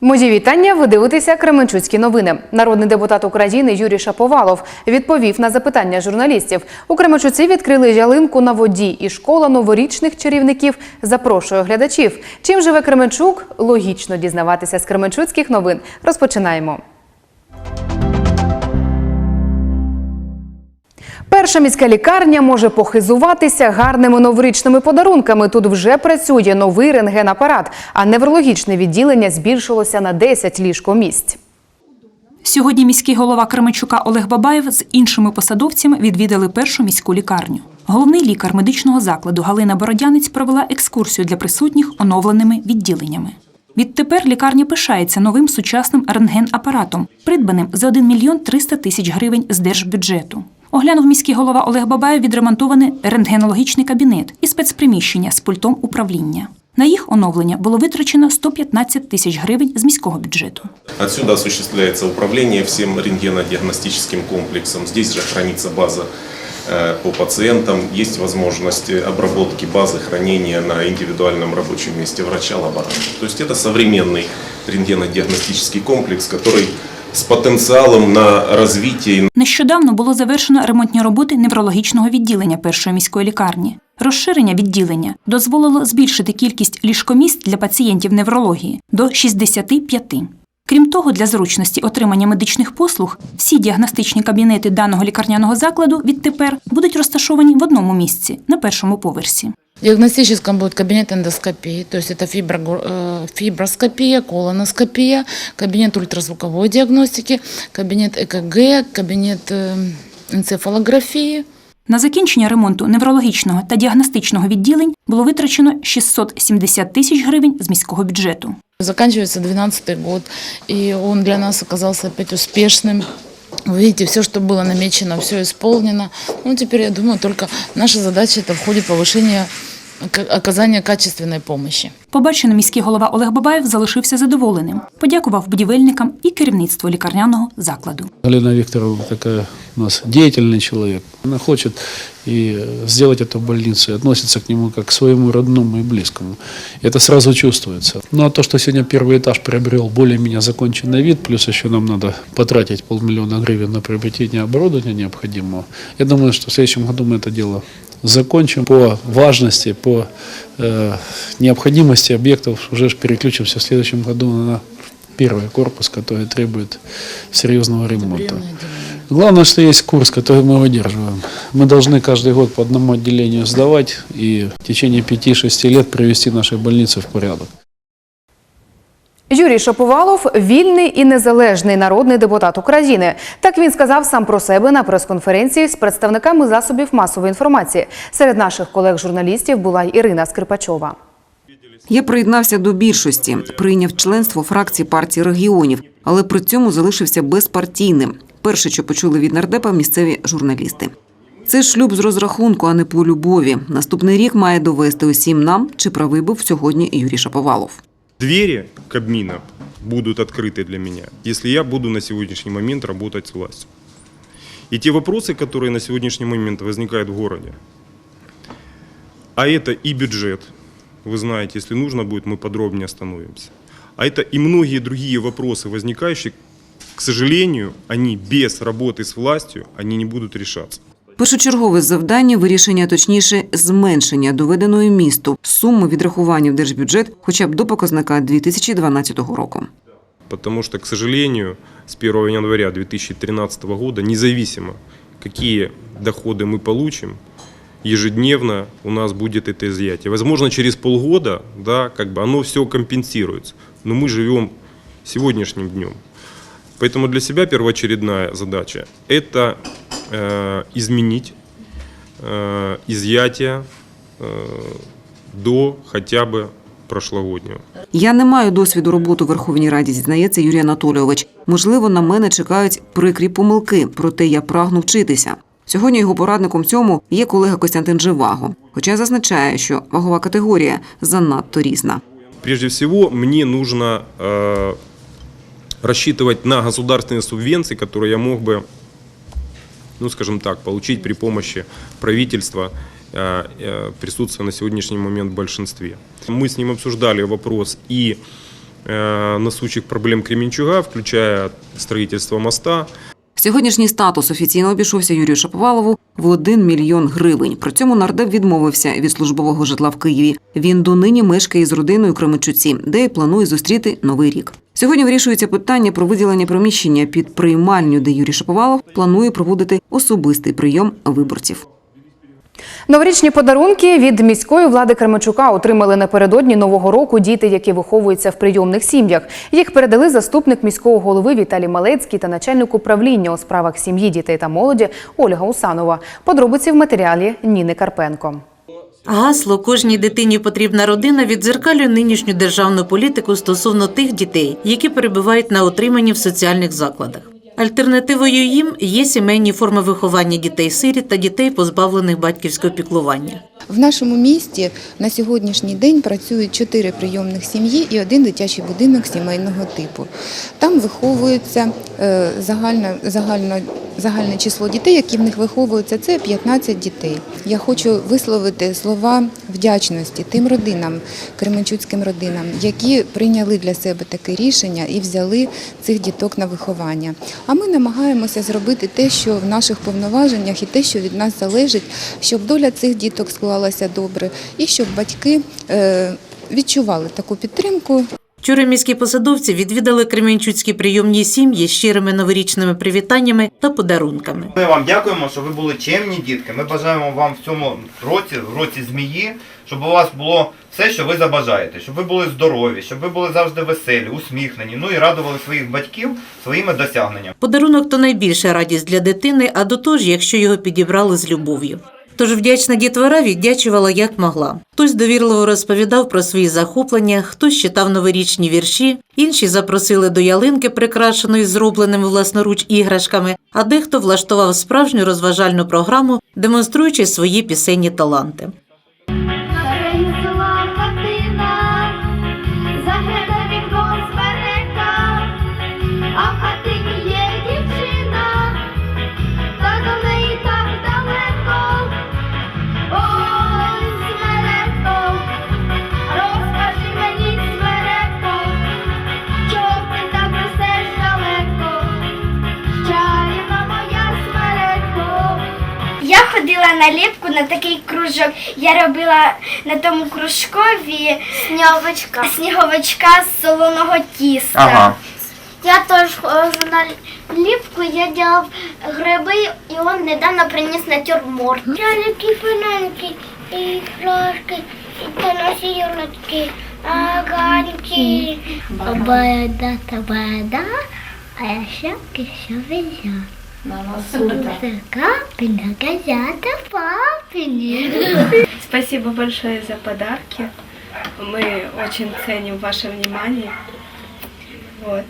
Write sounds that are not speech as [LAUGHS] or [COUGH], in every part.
Мої вітання. Ви дивитеся Кременчуцькі новини. Народний депутат України Юрій Шаповалов відповів на запитання журналістів. У Кременчуці відкрили ялинку на воді, і школа новорічних чарівників запрошує глядачів. Чим живе Кременчук? Логічно дізнаватися з Кременчуцьких новин. Розпочинаємо. Перша міська лікарня може похизуватися гарними новорічними подарунками. Тут вже працює новий рентгенапарат, а неврологічне відділення збільшилося на 10 ліжкомісць. Сьогодні міський голова Кременчука Олег Бабаєв з іншими посадовцями відвідали першу міську лікарню. Головний лікар медичного закладу Галина Бородянець провела екскурсію для присутніх оновленими відділеннями. Відтепер лікарня пишається новим сучасним рентген-апаратом, придбаним за 1 мільйон 300 тисяч гривень з держбюджету. Оглянув міський голова Олег Бабаєв відремонтований рентгенологічний кабінет і спецприміщення з пультом управління. На їх оновлення було витрачено 115 тисяч гривень з міського бюджету. Отсюда осуществляется управление всем рентгенодиагностическим комплексом. Здесь же хранится база э, по пациентам. Есть возможность обработки базы хранения на индивидуальном рабочем месте врача-лаборанта. То есть это современный рентгенодиагностический комплекс, который с потенциалом на развитие Нещодавно було завершено ремонтні роботи неврологічного відділення першої міської лікарні. Розширення відділення дозволило збільшити кількість ліжкомісць для пацієнтів неврології до 65. Крім того, для зручності отримання медичних послуг всі діагностичні кабінети даного лікарняного закладу відтепер будуть розташовані в одному місці на першому поверсі. В диагностическом будет кабинет эндоскопии, то есть это фиброгор- э, фиброскопия, колоноскопия, кабинет ультразвуковой диагностики, кабинет ЭКГ, кабинет э, энцефалографии. На закінчення ремонту неврологічного та діагностичного відділень було витрачено 670 тисяч гривень з міського бюджету. Заканчивается 12 год, и он для нас оказался опять успешным. Вы видите, все, что было намечено, все исполнено. Ну, теперь, я думаю, только наша задача это входит повышение ока- качественної качественной помощи. Побачено міський голова Олег Бабаєв залишився задоволеним. Подякував будівельникам і керівництву лікарняного закладу. Галина Вікторовна такая у нас деятельный человек. Она хочет и сделать эту больницу, и относится к нему как к своему родному и близкому. Это сразу чувствуется. Ну а то, что сегодня первый этаж приобрел более-менее законченный вид, плюс еще нам надо потратить полмиллиона гривен на приобретение оборудования необходимого, я думаю, что в следующем году мы это дело закончим. По важности, по э, необходимости объектов уже переключимся в следующем году на первый корпус, который требует серьезного ремонта. Главное, что есть курс, который мы выдерживаем. Мы должны каждый год по одному отделению сдавать и в течение 5-6 лет привести наши больницы в порядок. Юрій Шаповалов вільний і незалежний народний депутат України. Так він сказав сам про себе на прес-конференції з представниками засобів масової інформації. Серед наших колег-журналістів була й Ірина Скрипачова. Я приєднався до більшості, прийняв членство фракції партії регіонів, але при цьому залишився безпартійним. Перше, що почули від нардепа місцеві журналісти. Це шлюб з розрахунку, а не по любові. Наступний рік має довести усім нам, чи правий був сьогодні Юрій Шаповалов. Двери Кабмина будут открыты для меня, если я буду на сегодняшний момент работать с властью. И те вопросы, которые на сегодняшний момент возникают в городе, а это и бюджет, вы знаете, если нужно будет, мы подробнее остановимся, а это и многие другие вопросы, возникающие, к сожалению, они без работы с властью, они не будут решаться. Першочергове завдання вирішення, точніше, зменшення доведеної місту суми відрахування в держбюджет, хоча б до показника 2012 року. Потому что, к сожалению, с 1 января 2013 года, независимо, какие доходы мы получим, ежедневно у нас будет это изъятие. Возможно, через полгода, да, как бы оно все компенсируется. Но мы живем сегодняшним днем. Поэтому для себя первоочередная задача – это э, изменить э, изъятие э, до хотя бы прошлогоднего. Я не маю досвіду роботи у Верховній Раді, зізнається Юрій Анатолійович. Можливо, на мене чекають прикрі помилки, проте я прагну вчитися. Сьогодні його порадником в цьому є колега Костянтин Живаго, хоча зазначає, що вагова категорія занадто різна. Прежде всего, мне нужно э, рассчитывать на государственные субвенции, которые я мог бы, ну, скажем так, получить при помощи правительства, э, э, присутствуя на сегодняшний момент в большинстве. Мы с ним обсуждали вопрос и э, насущих проблем Кременчуга, включая строительство моста, Сьогоднішній статус офіційно обійшовся Юрію Шаповалову в 1 мільйон гривень. При цьому нардеп відмовився від службового житла в Києві. Він донині мешкає з родиною Кременчуці, де й планує зустріти новий рік. Сьогодні вирішується питання про виділення приміщення під приймальню, де Юрій Шаповалов планує проводити особистий прийом виборців. Новорічні подарунки від міської влади Кременчука отримали напередодні нового року діти, які виховуються в прийомних сім'ях. Їх передали заступник міського голови Віталій Малецький та начальник управління у справах сім'ї, дітей та молоді Ольга Усанова. Подробиці в матеріалі Ніни Карпенко. Гасло кожній дитині потрібна родина віддзеркалює нинішню державну політику стосовно тих дітей, які перебувають на утриманні в соціальних закладах. Альтернативою їм є сімейні форми виховання дітей-сиріт та дітей, позбавлених батьківського піклування. В нашому місті на сьогоднішній день працюють чотири прийомних сім'ї і один дитячий будинок сімейного типу. Там виховується е, загальне, загальне число дітей, які в них виховуються, це 15 дітей. Я хочу висловити слова вдячності тим родинам, кременчуцьким родинам, які прийняли для себе таке рішення і взяли цих діток на виховання. А ми намагаємося зробити те, що в наших повноваженнях, і те, що від нас залежить, щоб доля цих діток склалася добре, і щоб батьки е, відчували таку підтримку Вчора міські посадовці відвідали кремінчуцькі прийомні сім'ї з щирими новорічними привітаннями та подарунками. Ми вам дякуємо, що ви були чемні дітки. Ми бажаємо вам в цьому році, в році змії, щоб у вас було все, що ви забажаєте, щоб ви були здорові, щоб ви були завжди веселі, усміхнені, ну і радували своїх батьків своїми досягненнями. Подарунок то найбільша радість для дитини, а до того ж, якщо його підібрали з любов'ю. Тож вдячна дітвора віддячувала як могла. Хтось довірливо розповідав про свої захоплення, хтось читав новорічні вірші, інші запросили до ялинки, прикрашеної зробленими власноруч іграшками, а дехто влаштував справжню розважальну програму, демонструючи свої пісенні таланти. Ходила на ліпку на такий кружок. Я робила на тому кружкові сніговичка, сніговичка з солоного тіста. Я теж ходжу на ліпку, я делав гриби, і він недавно приніс натюрморт. Чалики, финанки, і крошки, і таносі юрночки, аганьки. Бабаяда та баяда, а я щапки що везя. Капелька, газета. Спасибо большое за подарки. Мы очень ценим ваше внимание. Вот.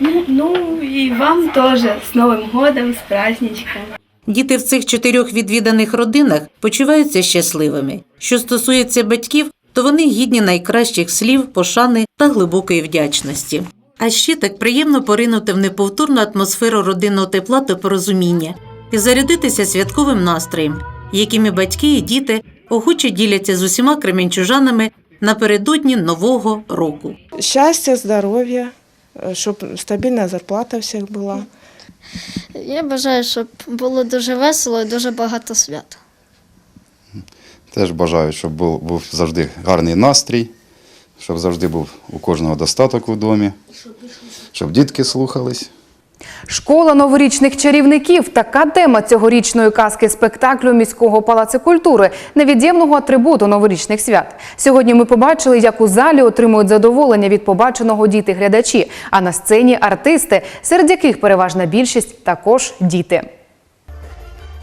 Ну, ну и вам тоже с Новым годом, с праздничком. Діти в цих чотирьох відвіданих родинах почуваються щасливими. Що стосується батьків, то вони гідні найкращих слів, пошани та глибокої вдячності. А ще так приємно поринути в неповторну атмосферу родинного тепла та порозуміння і зарядитися святковим настроєм, якими батьки і діти охоче діляться з усіма кременчужанами напередодні нового року. Щастя, здоров'я, е, щоб стабільна зарплата всіх була. Я бажаю, щоб було дуже весело і дуже багато свят. Теж бажаю, щоб був, був завжди гарний настрій, щоб завжди був у кожного достаток у домі, щоб дітки слухались. Школа новорічних чарівників така тема цьогорічної казки спектаклю міського палацу культури, невід'ємного атрибуту новорічних свят. Сьогодні ми побачили, як у залі отримують задоволення від побаченого діти глядачі, а на сцені артисти, серед яких переважна більшість також діти.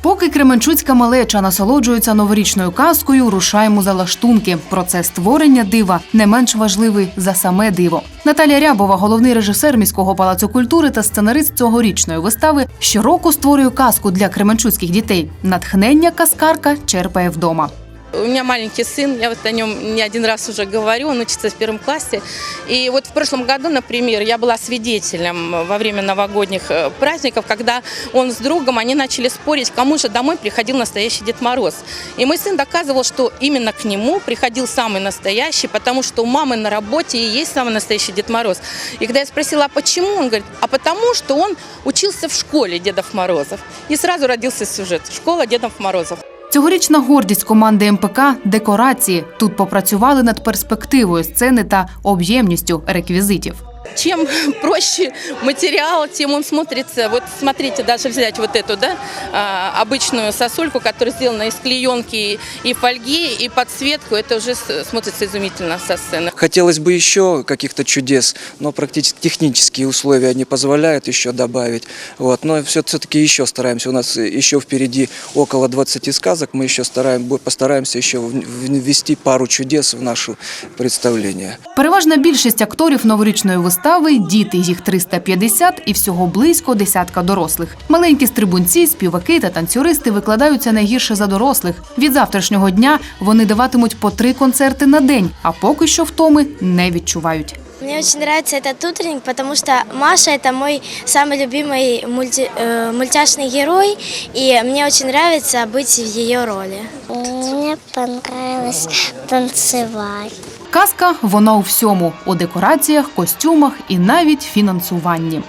Поки Кременчуцька малеча насолоджується новорічною казкою, рушаємо за лаштунки. Процес створення дива не менш важливий за саме диво. Наталія Рябова, головний режисер міського палацу культури та сценарист цьогорічної вистави, щороку створює казку для кременчуцьких дітей. Натхнення казкарка черпає вдома. У меня маленький сын, я вот о нем не один раз уже говорю, он учится в первом классе. И вот в прошлом году, например, я была свидетелем во время новогодних э, праздников, когда он с другом, они начали спорить, кому же домой приходил настоящий Дед Мороз. И мой сын доказывал, что именно к нему приходил самый настоящий, потому что у мамы на работе и есть самый настоящий Дед Мороз. И когда я спросила, а почему, он говорит, а потому что он учился в школе Дедов Морозов. И сразу родился сюжет «Школа Дедов Морозов». Цьогорічна гордість команди МПК декорації. Тут попрацювали над перспективою сцени та об'ємністю реквізитів. Чем [LAUGHS] проще материал, тем он смотрится. Вот смотрите, даже взять вот эту, да, а, обычную сосульку, которая сделана из клеенки и фольги, и подсветку, это уже с- смотрится изумительно со сцены. Хотелось бы еще каких-то чудес, но практически технические условия не позволяют еще добавить. Вот. Но все, все-таки еще стараемся. У нас еще впереди около 20 сказок. Мы еще стараем, постараемся еще в- ввести пару чудес в наше представление. Переважна більшість акторів новорічної вистави діти, їх 350 і всього близько десятка дорослих. Маленькі стрибунці, співаки та танцюристи викладаються не гірше за дорослих. Від завтрашнього дня вони даватимуть по три концерти на день, а поки що втоми не відчувають. Мне очень нравится этот утренник, потому что Маша это мой самый любимый мульти, э, мультяшный герой, и мне очень нравится быть в ее роли. Мне понравилось танцевать. Казка вона у всьому у декораціях, костюмах і навіть фінансуванні.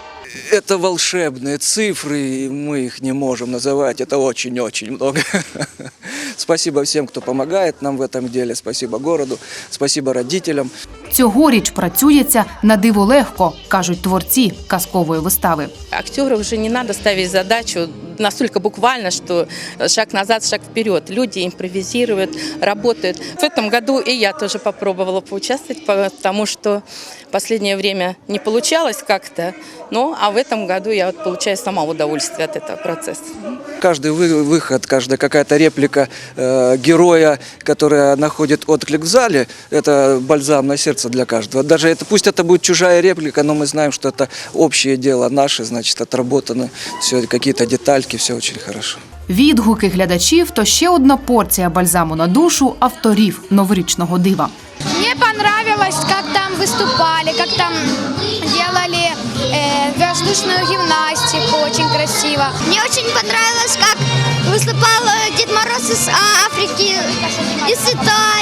Это волшебные цифры, и мы их не можем называть. Это очень-очень много. [LAUGHS] Спасибо всем, кто помогает нам в этом деле. Спасибо городу, спасибо родителям. Цьогоріч працюється на диво легко, кажуть творці казкової вистави. Актеру уже не надо ставить задачу настолько буквально, что шаг назад, шаг вперед. Люди импровизируют, работают. В этом году и я тоже попробовала поучаствовать, потому что последнее время не получалось как-то. Ну, а в этом году я вот получаю сама удовольствие от этого процесса. Каждый вы- выход, каждая какая-то реплика э, героя, которая находит отклик в зале, это бальзам на сердце для каждого. Даже это, пусть это будет чужая реплика, но мы знаем, что это общее дело наше, значит, отработано, все, какие-то детальки, все очень хорошо. Відгуки глядачів то ще одна порція бальзаму на душу авторів новорічного дива. Мне понравилось, как там выступали, как там делали э, воздушную гимнастику, очень красиво. Мне очень понравилось, как выступал э, Дед Мороз из а, Африки, из Италии.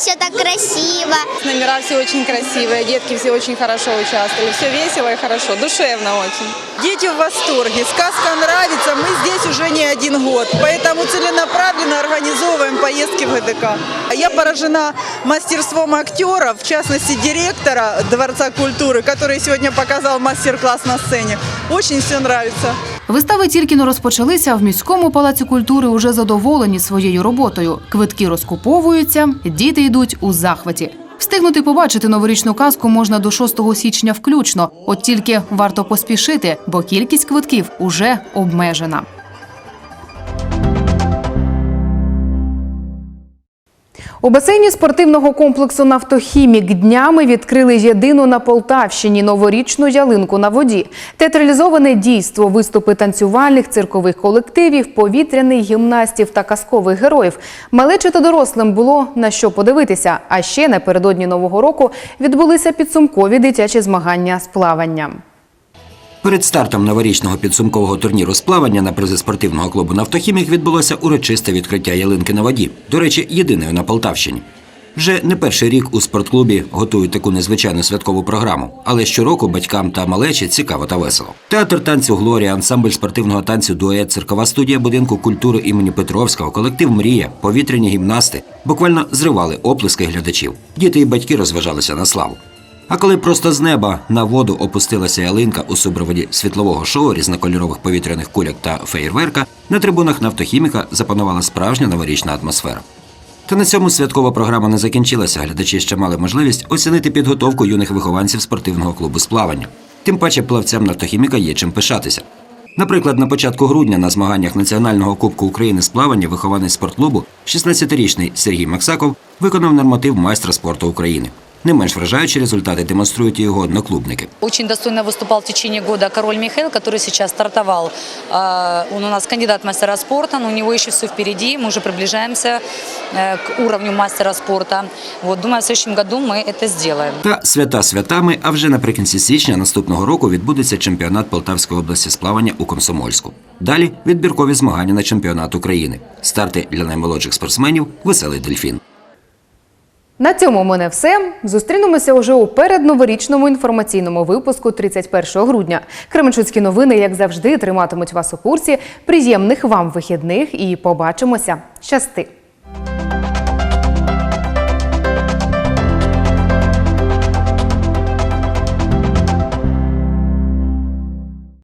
Все так красиво. Номера все очень красивые, детки все очень хорошо участвовали. Все весело и хорошо, душевно очень. Дети в восторге, сказка нравится, мы здесь уже не один год, поэтому целенаправленно организовываем поездки в ГДК. Я поражена мастерством актеров, в частности директора Дворца культуры, который сегодня показал мастер-класс на сцене. Очень все нравится. Вистави тільки не розпочалися в міському палаці культури. Уже задоволені своєю роботою. Квитки розкуповуються, діти йдуть у захваті. Встигнути побачити новорічну казку можна до 6 січня включно. От тільки варто поспішити, бо кількість квитків уже обмежена. У басейні спортивного комплексу Нафтохімік днями відкрили єдину на Полтавщині новорічну ялинку на воді. Театралізоване дійство, виступи танцювальних циркових колективів, повітряних гімнастів та казкових героїв. Малечі та дорослим було на що подивитися. А ще напередодні нового року відбулися підсумкові дитячі змагання з плавання. Перед стартом новорічного підсумкового турніру з плавання на призи спортивного клубу «Нафтохімік» відбулося урочисте відкриття ялинки на воді. До речі, єдиною на Полтавщині. Вже не перший рік у спортклубі готують таку незвичайну святкову програму, але щороку батькам та малечі цікаво та весело. Театр танцю Глорія, ансамбль спортивного танцю Дует, циркова студія будинку культури імені Петровського, колектив Мрія, повітряні гімнасти буквально зривали оплески глядачів. Діти і батьки розважалися на славу. А коли просто з неба на воду опустилася ялинка у супроводі світлового шоу різнокольорових повітряних куляк та феєрверка, на трибунах нафтохіміка запанувала справжня новорічна атмосфера. Та на цьому святкова програма не закінчилася. Глядачі ще мали можливість оцінити підготовку юних вихованців спортивного клубу з плавання. Тим паче плавцям нафтохіміка є чим пишатися. Наприклад, на початку грудня на змаганнях Національного кубку України з плавання вихованець спортклубу, 16-річний Сергій Максаков, виконав норматив майстра спорту України. Не менш вражаючі результати демонструють і його одноклубники. Очень достойно выступал в течение года король Михаил, который сейчас стартовал. А, Он у нас кандидат в мастера спорта, но у него еще все впереди. Мы уже приближаемся э, к уровню мастера спорта. Вот, думаю, в следующем году мы это сделаем. Та свята святами, а вже наприкінці січня наступного року відбудеться чемпіонат Полтавської області з плавання у Комсомольську. Далі відбіркові змагання на чемпіонат України. Старти для наймолодших спортсменів веселий дельфін. На цьому в мене все. Зустрінемося уже у передноворічному інформаційному випуску 31 грудня. Кременчуцькі новини, як завжди, триматимуть вас у курсі. Приємних вам вихідних і побачимося. Щасти!